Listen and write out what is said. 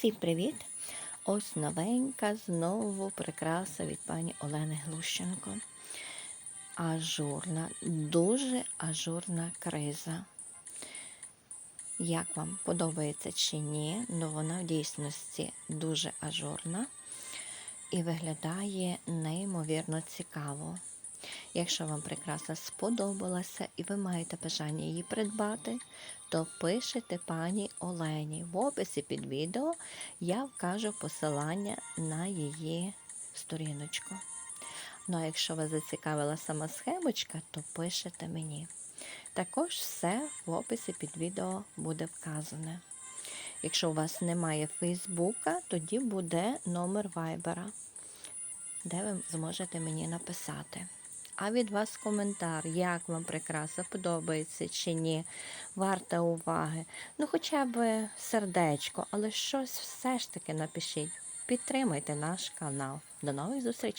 Всім привіт! Ось новенька знову прикраса від пані Олени Глущенко. Ажурна, дуже ажурна криза. Як вам подобається чи ні, ну вона в дійсності дуже ажурна і виглядає неймовірно цікаво. Якщо вам прикраса сподобалася і ви маєте бажання її придбати, то пишете пані Олені. В описі під відео я вкажу посилання на її сторіночку. Ну а якщо вас зацікавила сама схемочка, то пишете мені. Також все в описі під відео буде вказане. Якщо у вас немає Фейсбука, тоді буде номер Вайбера, де ви зможете мені написати. А від вас коментар, як вам прикраса подобається чи ні, варта уваги. Ну, хоча б сердечко, але щось все ж таки напишіть. Підтримайте наш канал. До нових зустрічей!